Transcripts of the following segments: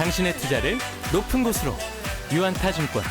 당신의 투자를 높은 곳으로 유한타증권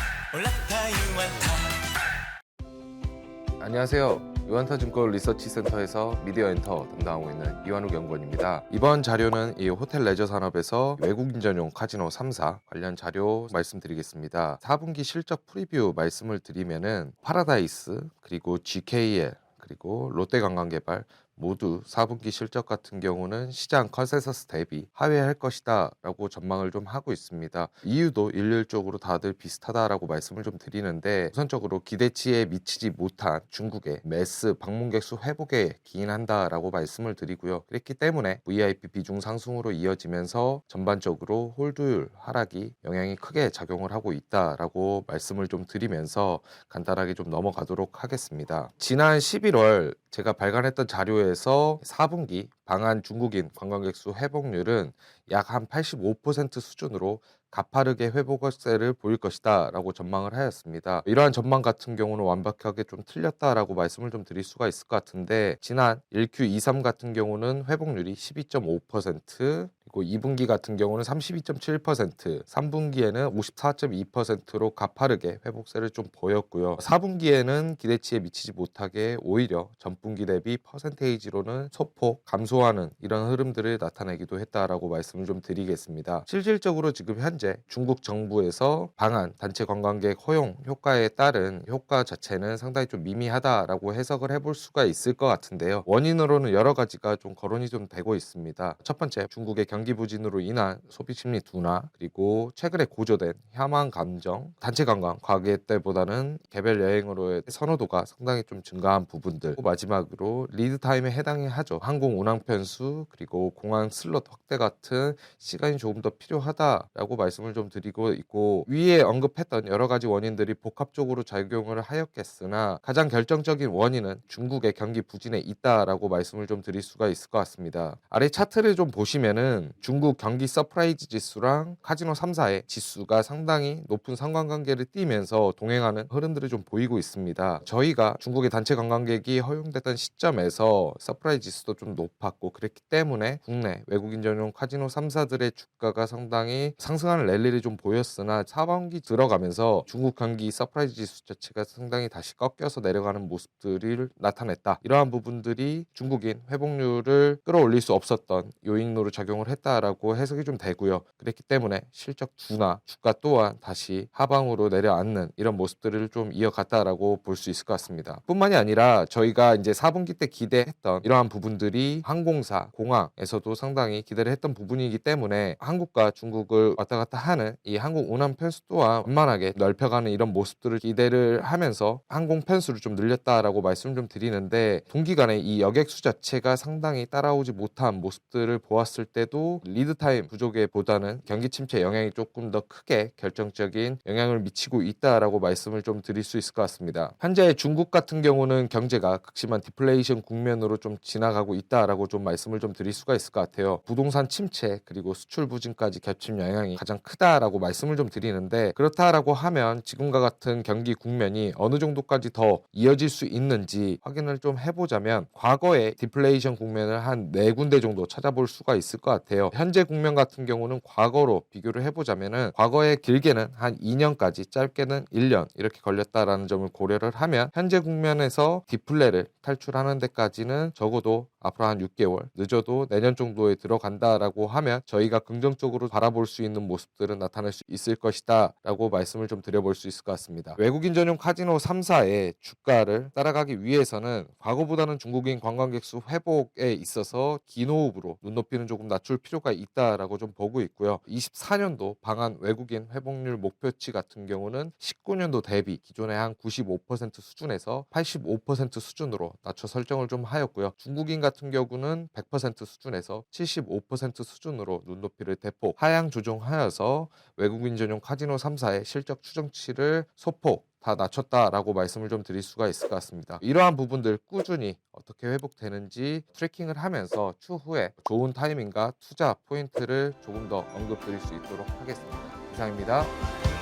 안녕하세요. 유한타증권 리서치 센터에서 미디어 엔터 담당하고 있는 이완욱 연구원입니다. 이번 자료는 이 호텔 레저 산업에서 외국인 전용 카지노 3사 관련 자료 말씀드리겠습니다. 4분기 실적 프리뷰 말씀을 드리면은 파라다이스 그리고 GKL 그리고 롯데관광개발 모두 4분기 실적 같은 경우는 시장 컨센서스 대비 하회할 것이다 라고 전망을 좀 하고 있습니다. 이유도 일률적으로 다들 비슷하다라고 말씀을 좀 드리는데 우선적으로 기대치에 미치지 못한 중국의 매스 방문객 수 회복에 기인한다라고 말씀을 드리고요. 그랬기 때문에 VIP 비중 상승으로 이어지면서 전반적으로 홀드율 하락이 영향이 크게 작용을 하고 있다라고 말씀을 좀 드리면서 간단하게 좀 넘어가도록 하겠습니다. 지난 11월 제가 발간했던 자료에 서 4분기 방한 중국인 관광객 수 회복률은 약 한 85% 수준으로 가파르게 회복세를 보일 것이다 라고 전망을 하였습니다. 이러한 전망 같은 경우는 완벽하게 좀 틀렸다라고 말씀을 좀 드릴 수가 있을 것 같은데 지난 1Q 23 같은 경우는 회복률이 12.5% 그리고 2분기 같은 경우는 32.7%, 3분기에는 54.2%로 가파르게 회복세를 좀 보였고요. 4분기에는 기대치에 미치지 못하게 오히려 전분기 대비 퍼센테이지로는 소폭 감소하는 이런 흐름들을 나타내기도 했다라고 말씀을 좀 드리겠습니다. 실질적으로 지금 현재 중국 정부에서 방한 단체 관광객 허용 효과에 따른 효과 자체는 상당히 좀 미미하다라고 해석을 해볼 수가 있을 것 같은데요. 원인으로는 여러 가지가 좀 거론이 좀 되고 있습니다. 첫 번째, 중국의 경기 부진으로 인한 소비 심리 둔화, 그리고 최근에 고조된 혐한 감정, 단체 관광 과거 때보다는 개별 여행으로의 선호도가 상당히 좀 증가한 부분들. 마지막으로 리드 타임에 해당이 하죠. 항공 운항 편수 그리고 공항 슬롯 확대 같은 시간이 조금 더 필요하다라고 말 씀을 좀 드리고 있고 위에 언급했던 여러 가지 원인들이 복합적으로 작용을 하였겠으나 가장 결정적인 원인은 중국의 경기 부진에 있다라고 말씀을 좀 드릴 수가 있을 것 같습니다. 아래 차트를 좀 보시면은 중국 경기 서프라이즈 지수랑 카지노 3사의 지수가 상당히 높은 상관관계를 띠면서 동행하는 흐름들을 좀 보이고 있습니다. 저희가 중국의 단체 관광객이 허용됐던 시점에서 서프라이즈 지수도 좀 높았고 그랬기 때문에 국내 외국인 전용 카지노 3사들의 주가가 상당히 상승하는 랠리를 좀 보였으나 4분기 들어가면서 중국 경기 서프라이즈 지수 자체가 상당히 다시 꺾여서 내려가는 모습들을 나타냈다. 이러한 부분들이 중국인 회복률을 끌어올릴 수 없었던 요인으로 작용을 했다라고 해석이 좀 되고요. 그랬기 때문에 실적 둔화, 주가 또한 다시 하방으로 내려앉는 이런 모습들을 좀 이어갔다라고 볼 수 있을 것 같습니다. 뿐만이 아니라 저희가 이제 4분기 때 기대했던 이러한 부분들이 항공사, 공항에서도 상당히 기대를 했던 부분이기 때문에 한국과 중국을 왔다 갔다 하는 이 항공 운항 편수 또한 완만하게 넓혀가는 이런 모습들을 기대를 하면서 항공 편수를 좀 늘렸다라고 말씀 좀 드리는데 동기간에 이 여객 수 자체가 상당히 따라오지 못한 모습들을 보았을 때도 리드 타임 부족에 보다는 경기 침체 영향이 조금 더 크게 결정적인 영향을 미치고 있다라고 말씀을 좀 드릴 수 있을 것 같습니다. 현재 중국 같은 경우는 경제가 극심한 디플레이션 국면으로 좀 지나가고 있다라고 좀 말씀을 좀 드릴 수가 있을 것 같아요. 부동산 침체 그리고 수출 부진까지 겹친 영향이 가장 크다라고 말씀을 좀 드리는데 그렇다라고 하면 지금과 같은 경기 국면이 어느 정도까지 더 이어질 수 있는지 확인을 좀 해보자면 과거의 디플레이션 국면을 한 네 군데 정도 찾아볼 수가 있을 것 같아요. 현재 국면 같은 경우는 과거로 비교를 해보자면은 과거에 길게는 한 2년까지 짧게는 1년 이렇게 걸렸다라는 점을 고려를 하면 현재 국면에서 디플레를 탈출하는 데까지는 적어도 앞으로 한 6개월 늦어도 내년 정도에 들어간다라고 하면 저희가 긍정적으로 바라볼 수 있는 모습 들은 나타날 수 있을 것이다 라고 말씀을 좀 드려볼 수 있을 것 같습니다. 외국인 전용 카지노 3사의 주가를 따라가기 위해서는 과거보다는 중국인 관광객 수 회복에 있어서 긴 호흡으로 눈높이는 조금 낮출 필요가 있다라고 좀 보고 있고요. 24년도 방한 외국인 회복률 목표치 같은 경우는 19년도 대비 기존의 한 95% 수준에서 85% 수준으로 낮춰 설정을 좀 하였고요. 중국인 같은 경우는 100% 수준에서 75% 수준으로 눈높이를 대폭 하향 조정하여 서 외국인 전용 카지노 3사의 실적 추정치를 소폭 다 낮췄다라고 말씀을 좀 드릴 수가 있을 것 같습니다. 이러한 부분들 꾸준히 어떻게 회복되는지 트래킹을 하면서 추후에 좋은 타이밍과 투자 포인트를 조금 더 언급드릴 수 있도록 하겠습니다. 이상입니다.